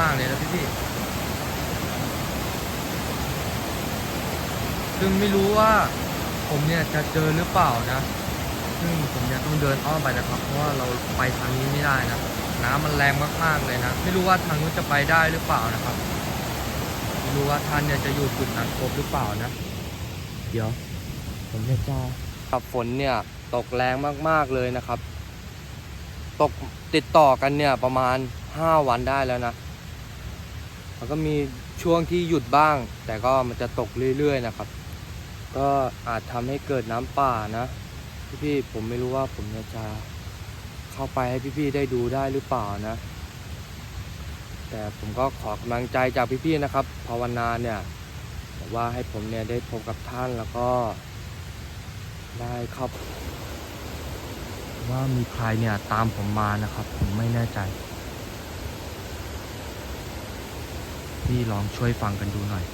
มากเลยนะพี่พี่ซึ่งไม่รู้ว่าผมเนี่ยจะเจอหรือเปล่านะ ซึ่งผมเนี่ยต้องเดินอ้อมไปนะครับ เพราะว่าเราไปทางนี้ไม่ได้นะ น้ำมันแรงมากๆเลยนะ ไม่รู้ว่าทางนู้นจะไปได้หรือเปล่านะครับไม่รู้ว่าท่านเนี่ยจะอยู่จุดนั้นครบหรือเปล่านะ เดี๋ยว ผมเนี่ยจะกับฝนเนี่ยตกแรงมากๆเลยนะครับ ตกติดต่อกันเนี่ยประมาณ 5 วันได้แล้วนะ มันก็มีช่วงที่หยุดบ้าง แต่ก็มันจะตกเรื่อยๆนะครับ ก็อาจทำให้เกิดน้ำป่านะพี่ๆผมไม่รู้ว่าผมจะเข้าไปให้พี่ๆได้ดูได้หรือเปล่านะ แต่ผมก็ขอกำลังใจจากพี่ๆนะครับภาวนาเนี่ยว่าให้ผมเนี่ยได้พบกับท่านแล้วก็ได้เข้าว่ามีใครเนี่ยตามผมมานะครับ ผมไม่แน่ใจ พี่ลองช่วยฟังกันดูหน่อย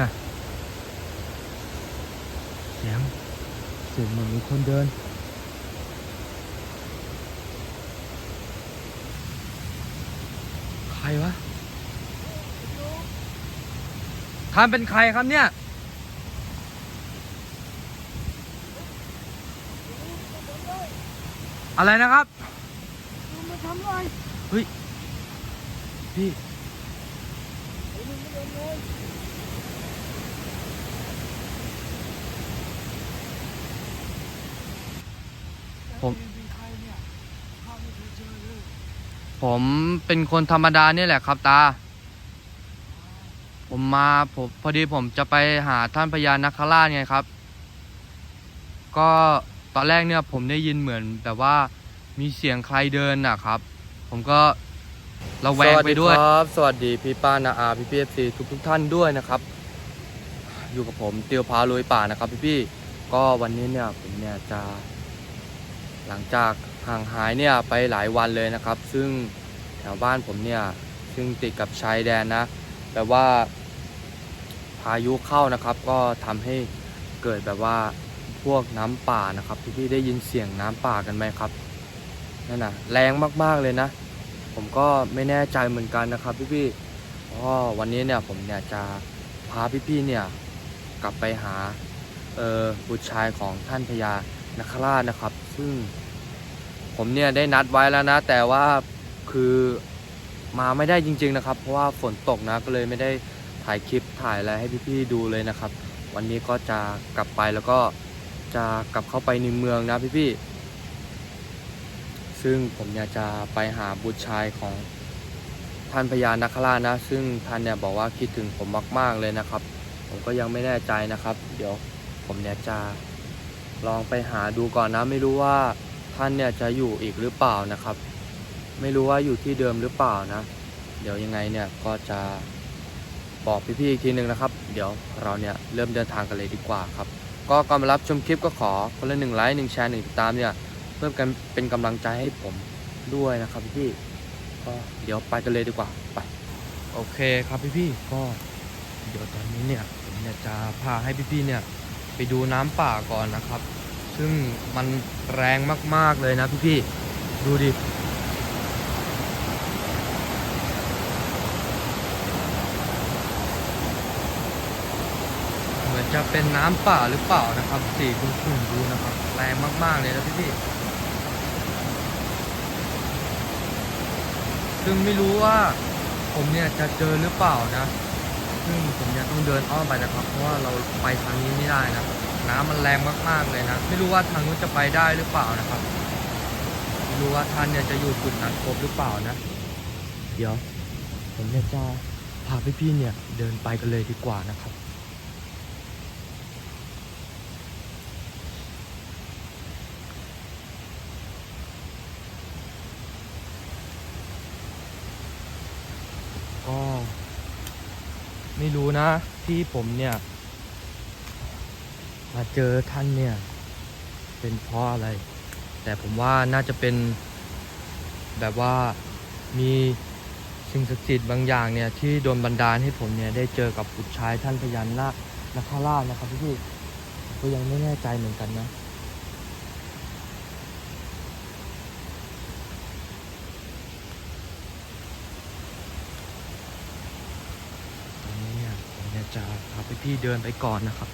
น่ะเสียงเสียงเหมือนมีคนเดิน ใครวะท่านเป็นใครครับเนี่ย อะไรนะครับมาทำไรพี่ไอ้มึงไม่เดินเลยผมเป็นใครเนี่ยข้าไม่เคยเจอเลยผมเป็นคนธรรมดานี่แหละครับตา ผมมาผมพอดีผมจะไปหาท่านพญานาคราชไงครับ ก็ ตอนแรกเนี่ยผมได้ยินเหมือนแบบว่ามีเสียงใครเดินนะครับ ผมก็ระแวงไปด้วยครับ สวัสดีพี่ป้านาอาพี่พีเอฟซีทุกทุกท่านด้วยนะครับ อยู่กับผมเตียวพาลุยป่านะครับ พี่พี่ๆก็วันนี้เนี่ยผมเนี่ยจะ หลังจากห่างหายเนี่ยไปหลายวันเลยนะครับ ซึ่งแถวบ้านผมเนี่ยซึ่งติดกับชายแดนนะแบบว่าพายุเข้านะครับ ก็ทำให้เกิดแบบว่า พวกน้ำป่านะครับพี่ๆได้ยินเสียงน้ำป่ากันไหมครับนั่นน่ะแรงมากๆเลยนะ ผมก็ไม่แน่ใจเหมือนกันนะครับพี่ๆเพราะวันนี้เนี่ยผมเนี่ยจะพาพี่ๆเนี่ยกลับไปหาเออบุตรชายของท่านพญานคราชนะครับ ซึ่งผมเนี่ยได้นัดไว้แล้วนะ แต่ว่าคือมาไม่ได้จริง ๆนะครับ เพราะว่าฝนตกนะก็เลยไม่ได้ถ่ายคลิปถ่ายอะไรให้พี่ๆดูเลยนะครับ วันนี้ก็จะกลับไปแล้วก็ จะกลับเข้าไปในเมืองนะพี่ๆซึ่งผมอยากจะไปหาบุตรชายของท่านพญานาคราชนะ ซึ่งท่านเนี่ยบอกว่าคิดถึงผมมาก ๆ เลยนะครับ ผมก็ยังไม่แน่ใจนะครับ เดี๋ยวผมเนี่ยจะลองไปหาดูก่อนนะ ไม่รู้ว่าท่านเนี่ยจะอยู่อีกหรือเปล่านะครับ ไม่รู้ว่าอยู่ที่เดิมหรือเปล่านะ เดี๋ยวยังไงเนี่ยก็จะบอกพี่ๆอีกทีหนึ่งนะครับ เดี๋ยวเราเนี่ยเริ่มเดินทางกันเลยดีกว่าครับ ก็ก่อนมารับชมคลิปก็ขอคนละหนึ่งไลค์หนึ่งแชร์หนึ่งติดตามเนี่ยเพื่อกันเป็นกำลังใจให้ผมด้วยนะครับพี่ก็เดี๋ยวไปกันเลยดีกว่าไปโอเคครับพี่ๆก็เดี๋ยวตอนนี้เนี่ยผมเนี่ยจะพาให้พี่ๆเนี่ยไปดูน้ำป่าก่อนนะครับ ซึ่งมันแรงมากๆเลยนะพี่ๆดูดิ เหมือน จะเป็นน้ำป่าหรือเปล่านะครับ สีขุ่นๆดูนะครับแรงมากๆเลยนะพี่ๆซึ่งไม่รู้ว่าผมเนี่ยจะเจอหรือเปล่านะ ซึ่งผมเนี่ยต้องเดินอ้อมไปนะครับ เพราะว่าเราไปทางนี้ไม่ได้นะ น้ำมันแรงมากๆเลยนะ ไม่รู้ว่าทางนู้นจะไปได้หรือเปล่านะครับ ไม่รู้ว่าท่านเนี่ยจะอยู่จุดนั้นครบหรือเปล่านะ เดี๋ยว ผมเนี่ยจะพาพี่ๆเนี่ยเดินไปกันเลยดีกว่านะครับ ก็ ไม่รู้นะ ที่ผมเนี่ยมาเจอท่านเนี่ย เป็นเพราะอะไร แต่ผมว่าน่าจะเป็นแบบว่ามีสิ่งศักดิ์สิทธิ์บางอย่างเนี่ยที่โดนบันดาลให้ผมเนี่ยได้เจอกับบุตรชายท่านพญานาคนาคราชนะครับพี่พี่ก็ยังไม่แน่ใจเหมือนกันนะ ตอนนี้เนี่ยผมเนี่ยจะ พี่เดินไปก่อนนะครับ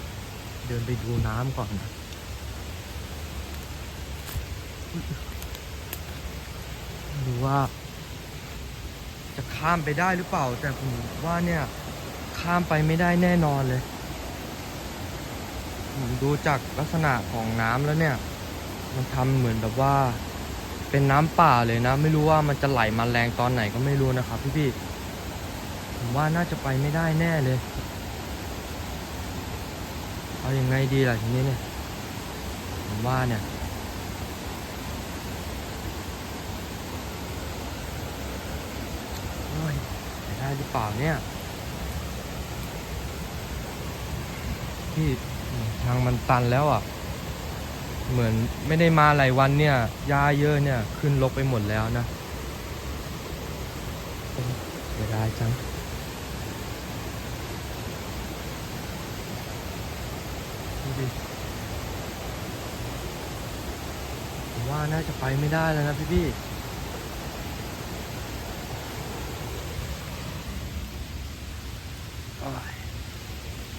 เดินไปดูน้ำก่อนนะไม่รู้ว่า จะข้ามไปได้หรือเปล่า แต่ผมว่าเนี่ยข้ามไปไม่ได้แน่นอนเลยผมดูจากลักษณะของน้ำแล้วเนี่ย มันทำเหมือนแบบว่า เป็นน้ำป่าเลยนะ ไม่รู้ว่ามันจะไหลมาแรงตอนไหนก็ไม่รู้นะครับพี่พี่ๆผมว่าน่าจะไปไม่ได้แน่เลย เอาอยัางไงดีล่ะทีนี้เนี่ย ผมว่าเนี่ย โอ้ยไปได้หรือเปล่าเนี่ย พี่ทางมันตันแล้วอะ เหมือนไม่ได้มาหลายวันเนี่ยยาเยอะเนี่ย ขึ้นลกไปหมดแล้วนะเสียดายจัง ดิผมว่าน่าจะไปไม่ได้แล้วนะพี่พี่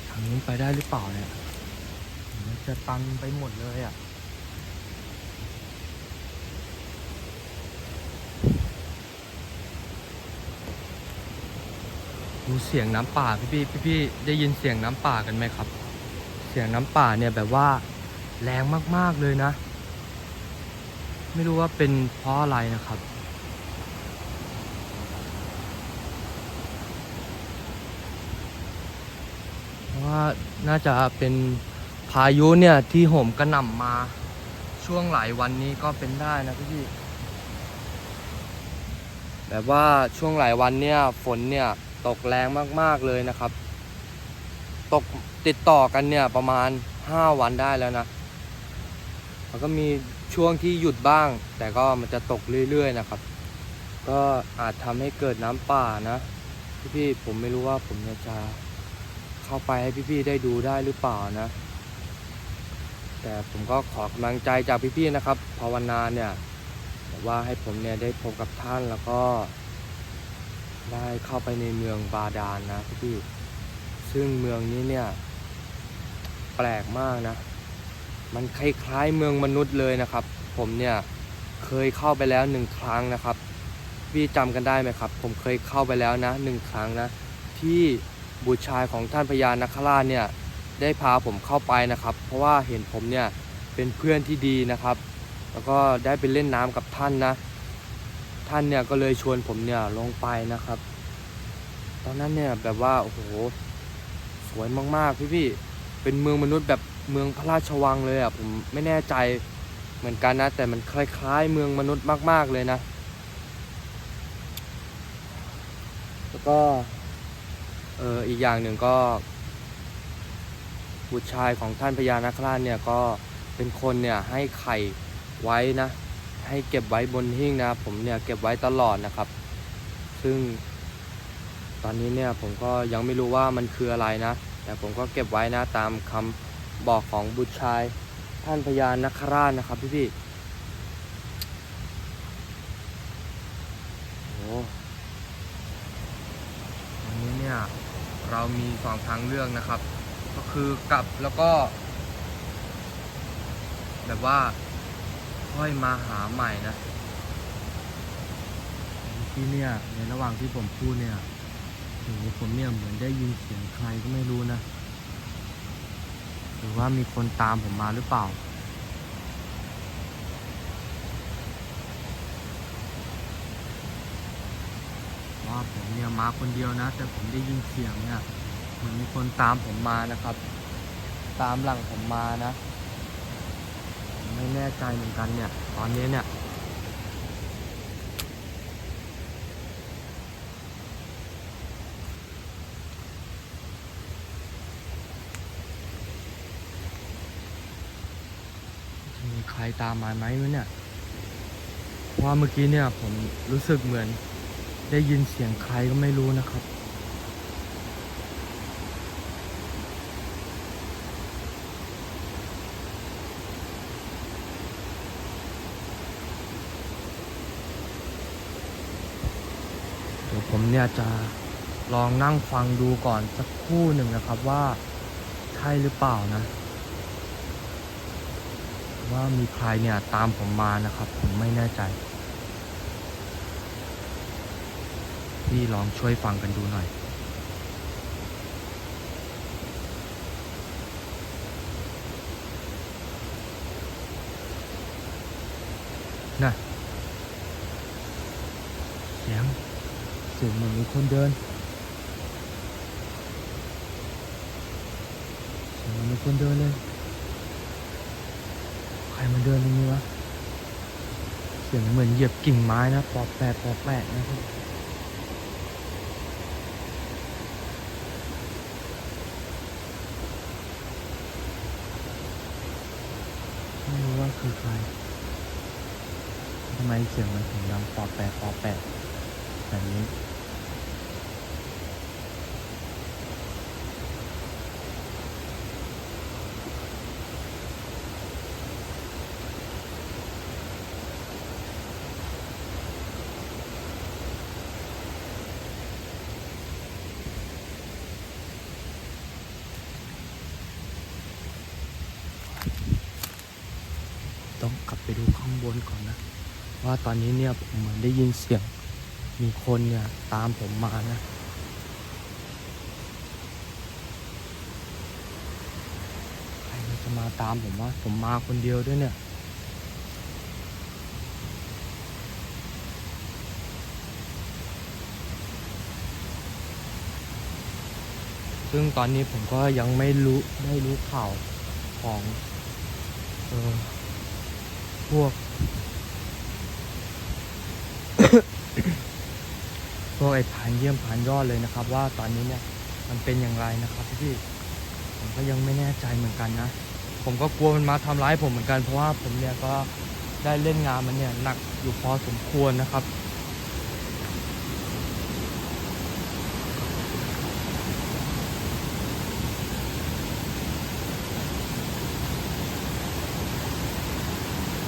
ทางนู้นไปได้หรือเปล่าเนี่ยมันจะตันไปหมดเลยอะดูเสียงน้ำป่าพี่พี่พี่พี่ได้ยินเสียงน้ำป่ากันไหมครับ เสียงน้ำป่าเนี่ยแบบว่าแรงมากๆเลยนะ ไม่รู้ว่าเป็นเพราะอะไรนะครับ เพราะว่าน่าจะเป็นพายุเนี่ยที่โหมกระหน่ำมาช่วงหลายวันนี้ก็เป็นได้นะพี่พี่แบบว่าช่วงหลายวันเนี่ยฝนเนี่ยตกแรงมากๆเลยนะครับ ตก ติดต่อกันเนี่ยประมาณ 5 วันได้แล้วนะ มันก็มีช่วงที่หยุดบ้าง แต่ก็มันจะตกเรื่อยๆนะครับ ก็อาจทำให้เกิดน้ำป่านะพี่ๆผมไม่รู้ว่าผมจะเข้าไปให้พี่ๆได้ดูได้หรือเปล่านะ แต่ผมก็ขอกำลังใจจากพี่ๆนะครับภาวนาเนี่ยว่าให้ผมเนี่ยได้พบกับท่านแล้วก็ได้เข้าไปในเมืองบาดาลนะพี่ๆซึ่งเมืองนี้เนี่ย ปลกมากนะ มันคล้ายๆเมืองมนุษย์เลยนะครับ ผมเนี่ยเคยเข้าไปแล้วหนึ่งครั้งนะครับพี่จำกันได้ไหมครับ ผมเคยเข้าไปแล้วนะหนึ่งครั้งนะ ที่บุตรชายของท่านพญานาคราชเนี่ยได้พาผมเข้าไปนะครับ เพราะว่าเห็นผมเนี่ยเป็นเพื่อนที่ดีนะครับ แล้วก็ได้ไปเล่นน้ำกับท่านนะ ท่านเนี่ยก็เลยชวนผมเนี่ยลงไปนะครับ ตอนนั้นเนี่ยแบบว่าโอ้โหสวยมากๆพี่ๆ เป็นเมืองมนุษย์แบบเมืองพระราชวังเลยอะผมไม่แน่ใจเหมือนกันนะ แต่มันคล้ายๆ เมืองมนุษย์มาก ๆเลยนะ แล้วก็เอออีกอย่างหนึ่งก็บุตรชายของท่านพญานาคราชเนี่ยก็เป็นคนเนี่ยให้ไข่ไว้นะ ให้เก็บไว้บนหิ้งนะผมเนี่ยเก็บไว้ตลอดนะครับ ซึ่งตอนนี้เนี่ยผมก็ยังไม่รู้ว่ามันคืออะไรนะ แต่ผมก็เก็บไว้นะตามคำบอกของบุตรชายท่านพญานาคราชนะครับพี่พี่โอ้วันนี้เนี่ยเรามีสองทางเลือกนะครับ ก็คือกลับแล้วก็ แบบว่าค่อยมาหาใหม่นะที่เนี่ยในระหว่างที่ผมพูดเนี่ย โอ้ผมเนี่ยเหมือนได้ยินเสียงใครก็ไม่รู้นะ หรือว่ามีคนตามผมมาหรือเปล่า ว่าผมเนี่ยมาคนเดียวนะ แต่ผมได้ยินเสียงเนี่ยเหมือนมีคนตามผมมานะครับ ตามหลังผมมานะ ไม่แน่ใจเหมือนกันเนี่ย ตอนนี้เนี่ย ตามมาไหมเนี่ยว่าเมื่อกี้เนี่ยผมรู้สึกเหมือนได้ยินเสียงใครก็ไม่รู้นะครับ เดี๋ยวผมเนี่ยจะลองนั่งฟังดูก่อนสักคู่หนึ่งนะครับว่าใช่หรือเปล่านะ ว่ามีใครเนี่ยตามผมมานะครับ ผมไม่แน่ใจ พี่ลองช่วยฟังกันดูหน่อยน่ะเสียงเสียงเหมือนมีคนเดินเสียงเหมือนมีคนเดินเลย ครมาเดินตรงนี้วะ เสียงเหมือนเหยียบกิ่งไม้นะ ปอบแปะปอบแปะนะครับไม่รู้ว่าคือใคร ทำไมเสียงมันถึงดังปอบแปะปอแปะแบบนี้ ต้องกลับไปดูข้างบ นก่อนนะ ว่าตอนนี้เนี่ยผมเหมือนได้ยินเสียง มีคนเนี่ยตามผมมานะใครมันจะมาตามผมวะผมมาคนเดียวด้วยเนี่ยซึ่งตอนนี้ผมก็ยังไม่รู้ได้รู้ข่าวของออพวก พวกไอ้ผานเยี่ยมผานยอดเลยนะครับ ว่าตอนนี้เนี่ยมันเป็นอย่างไรนะครับพี่ผมก็ยังไม่แน่ใจเหมือนกันนะ ผมก็กลัวมันมาทำร้ายผมเหมือนกันเพราะว่าผมเนี่ยก็ได้เล่นงานมันเนี่ยหนักอยู่พอสมควรนะครับ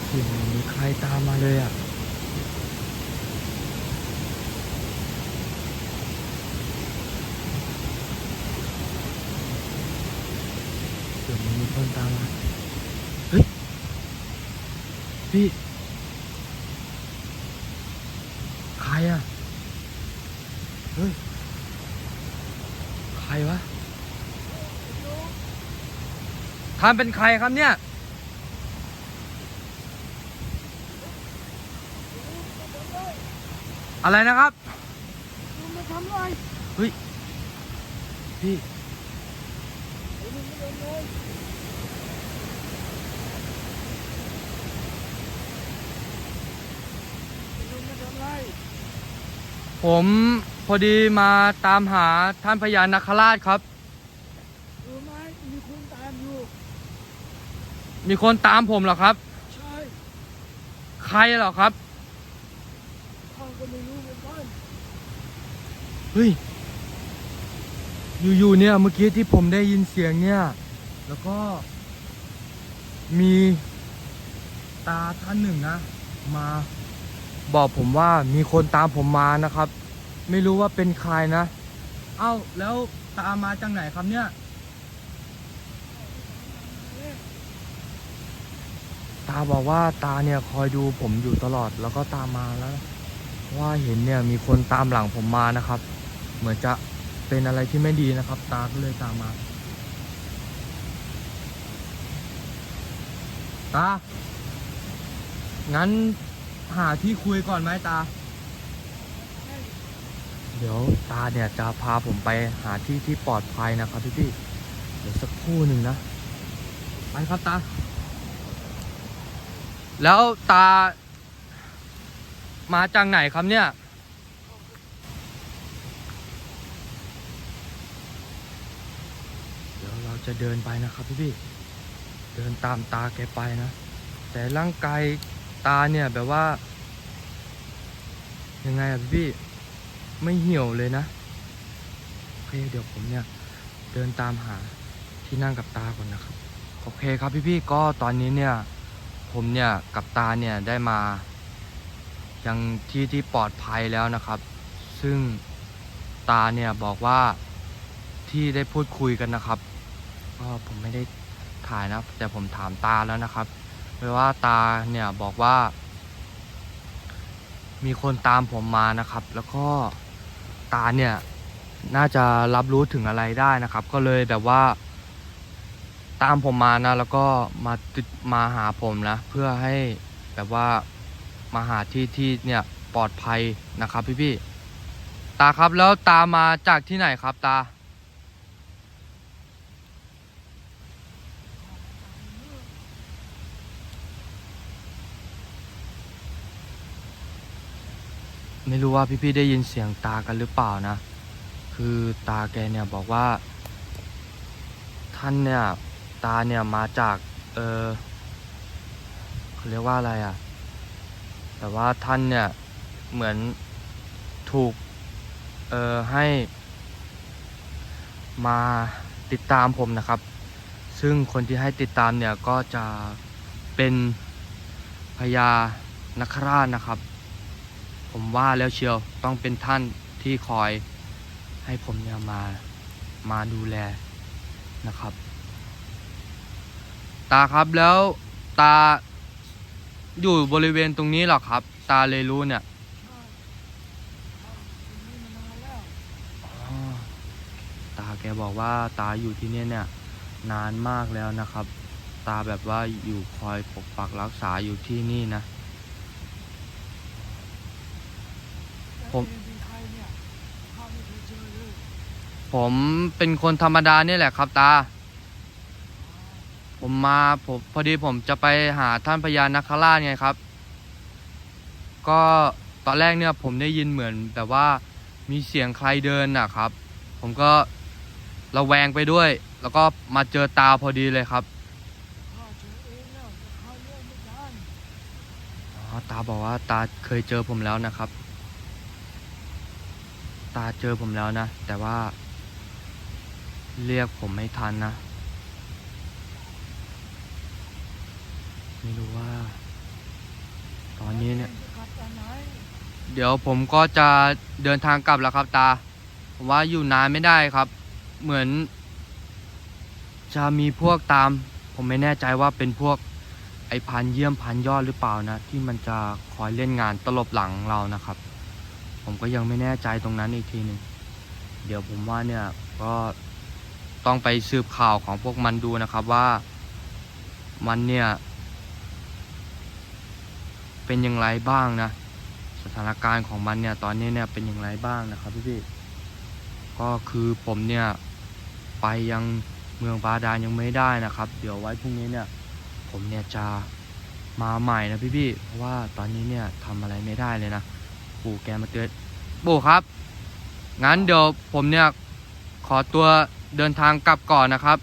เสียงมีใครตามมาเลยอะ ดี๋ยวมันมีคนตามมาเฮ้ยพี่ใครอะเฮ้ยใครวะท่านเป็นใครครับเนี่ยอะไรนะครับมึงมาทำอะไรพี่ ไอ้มึงไม่เดินเลยมึงมาทำอะไร ผมพอดีมาตามหาท่านพญานาคราชครับ รู้ไหมมีคนตามอยู่ มีคนตามผมเหรอครับ ใช่ใครเหรอครับข้าก็ไม่รู้เหมือนกันเฮ้ยอยู่ๆเนี่ยเมื่อกี้ที่ผมได้ยินเสียงเนี่ย แล้วก็ มีตาท่านหนึ่งนะ มา บอกผมว่ามีคนตามผมมานะครับ ไม่รู้ว่าเป็นใครนะ เอ้าแล้วตามมาจากไหนครับเนี่ย ตาบอกว่าตาเนี่ยคอยดูผมอยู่ตลอดแล้วก็ตามมาแล้ว ว่าเห็นเนี่ยมีคนตามหลังผมมานะครับ เหมือนจะเป็นอะไรที่ไม่ดีนะครับ ตาก็เลยตามมา ตางั้น หาที่คุยก่อนไหมตา เดี๋ยวตาเนี่ยจะพาผมไปหาที่ที่ปลอดภัยนะครับพี่พี่ๆเดี๋ยวสักครู่หนึ่งนะ ไปครับตา แล้วตา มาจากไหนครับเนี่ย เดี๋ยวเราจะเดินไปนะครับพี่พี่ๆเดินตามตาแกไปนะ แต่ร่างกาย ตาเนี่ยแบบว่า ยังไงอะพี่พี่ ไม่เหี่ยวเลยนะโอเคเดี๋ยวผมเนี่ย เดินตามหาที่นั่งกับตาก่อนนะครับ โอเคครับพี่พี่ๆก็ตอนนี้เนี่ย ผมเนี่ยกับตาเนี่ยได้มา ยังที่ที่ปลอดภัยแล้วนะครับ ซึ่งตาเนี่ยบอกว่าที่ได้พูดคุยกันนะครับก็ผมไม่ได้ถ่ายนะ แต่ผมถามตาแล้วนะครับ เพราะว่าตาเนี่ยบอกว่า มีคนตามผมมานะครับ แล้วก็ตาเนี่ยน่าจะรับรู้ถึงอะไรได้นะครับ ก็เลยแบบว่า ตามผมมานะ แล้วก็มาติดมาหาผมนะ เพื่อให้แบบว่ามาหาที่ที่เนี่ยปลอดภัยนะครับ พี่พี่ๆตาครับแล้วตามาจากที่ไหนครับตา ไม่รู้ว่าพี่ๆได้ยินเสียงตากันหรือเปล่านะ คือตาแกเนี่ยบอกว่า ท่านเนี่ยตาเนี่ยมาจาก เออเขาเรียกว่าอะไรอะ่ะ แต่ว่าท่านเนี่ยเหมือนถูก เออให้ มาติดตามผมนะครับ ซึ่งคนที่ให้ติดตามเนี่ยก็จะเป็นพญานคราชนะครับ ผมว่าแล้วเชียวต้องเป็นท่านที่คอยให้ผมเนี่ยมามาดูแลนะครับ ตาครับแล้วตาอยู่บริเวณตรงนี้หรอครับ ตาเลยรู้เนี่ยตาแกบอกว่าตาอยู่ที่นี่เนี่ย นานมากแล้วนะครับ ตาแบบว่าอยู่คอยปกปักรักษาอยู่ที่นี่นะ แต่ ผม เองเป็นใครเนี่ยข้าไม่เคยเจอเลยผมเป็นคนธรรมดานี่แหละครับตา ผมมาผมพอดีผมจะไปหาท่านพญานาคราชไงครับ ก็ตอนแรกเนี่ยผมได้ยินเหมือนแบบว่ามีเสียงใครเดินนะครับ ผมก็ระแวงไปด้วย แล้วก็มาเจอตาพอดีเลยครับตาบอกว่าตาเคยเจอผมแล้วนะครับ ตาเจอผมแล้วนะ แต่ว่า เรียกผมไม่ทันนะ ไม่รู้ว่า ตอนนี้เนี่ย เดี๋ยวผมก็จะเดินทางกลับแล้วครับตา ผมว่าอยู่นานไม่ได้ครับ เหมือน จะมีพวกตาม ผมไม่แน่ใจว่าเป็นพวกไอพันเยี่ยมพันยอดหรือเปล่านะ ที่มันจะคอยเล่นงานตลบหลังเรานะครับ ผมก็ยังไม่แน่ใจตรงนั้นอีกทีหนึ่งเดี๋ยวผมว่าเนี่ยก็ต้องไปสืบข่าวของพวกมันดูนะครับว่ามันเนี่ย เป็นอย่างไรบ้างนะ สถานการณ์ของมันเนี่ย ตอนนี้เนี่ยเป็นอย่างไรบ้างนะครับพี่พี่ก็คือผมเนี่ย ไปยังเมืองบาดาลยังไม่ได้นะครับ เดี๋ยวไว้พรุ่งนี้เนี่ย ผมเนี่ยจะมาใหม่นะพี่พี่เพราะว่าตอนนี้เนี่ยทำอะไรไม่ได้เลยนะ ปู่แกมาเตือนปู่ครับ งั้นเดี๋ยวผมเนี่ยขอตัวเดินทางกลับก่อนนะครับ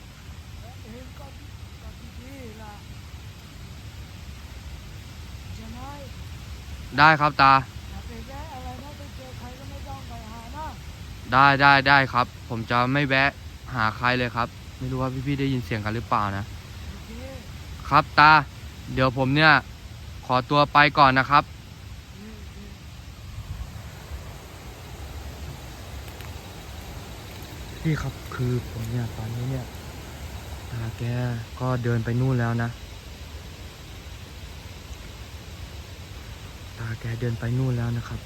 ได้ครับตา ได้ได้ได้ครับ ผมจะไม่แวะหาใครเลยครับ ไม่รู้ว่าพี่ๆได้ยินเสียงกันหรือเปล่านะ ครับตา เดี๋ยวผมเนี่ยขอตัวไปก่อนนะครับ นี่นี่ พี่ครับคือผมเนี่ยตอนนี้เนี่ยตาแกก็เดินไปนู่นแล้วนะ ตาแกเดินไปนู่นแล้วนะครับ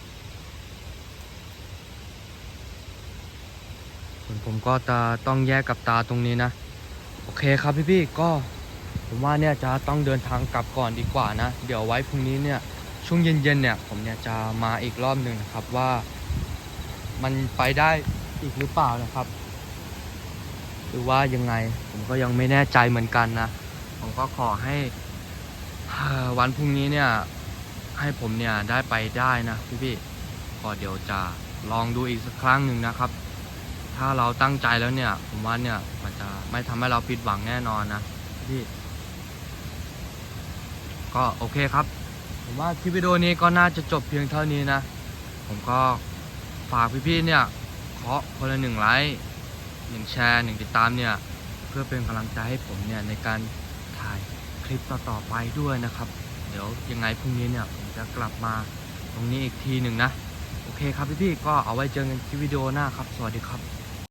ส่วนผมก็จะต้องแยกกับตาตรงนี้นะ โอเคครับพี่พี่ก็ผมว่าเนี่ยจะต้องเดินทางกลับก่อนดีกว่านะ เดี๋ยวไว้พรุ่งนี้เนี่ยช่วงเย็นๆเนี่ย ผมเนี่ยจะมาอีกรอบหนึ่งนะครับว่ามันไปได้อีกหรือเปล่านะครับ หรือว่ายังไงผมก็ยังไม่แน่ใจเหมือนกันนะ ผมก็ขอให้วันพรุ่งนี้เนี่ย ให้ผมเนี่ยได้ไปได้นะพี่พี่ๆก็เดี๋ยวจะลองดูอีกสักครั้งหนึ่งนะครับ ถ้าเราตั้งใจแล้วเนี่ย ผมว่าเนี่ยมันจะไม่ทำให้เราผิดหวังแน่นอนนะพี่ ก็โอเคครับ ผมว่าคลิปวิดีโอนี้ก็น่าจะจบเพียงเท่านี้นะ ผมก็ฝากพี่ๆเนี่ยเคาะคนละหนึ่งไลค์ หนึ่งแชร์หนึ่งติดตามเนี่ยเพื่อเป็นกำลังใจให้ผมเนี่ยในการถ่ายคลิปต่อๆไปด้วยนะครับ เดี๋ยวยังไงพรุ่งนี้เนี่ยผมจะกลับมาตรงนี้อีกทีหนึ่งนะ โอเคครับพี่ๆก็เอาไว้เจอกันคลิปวิดีโอหน้าครับ สวัสดีครับ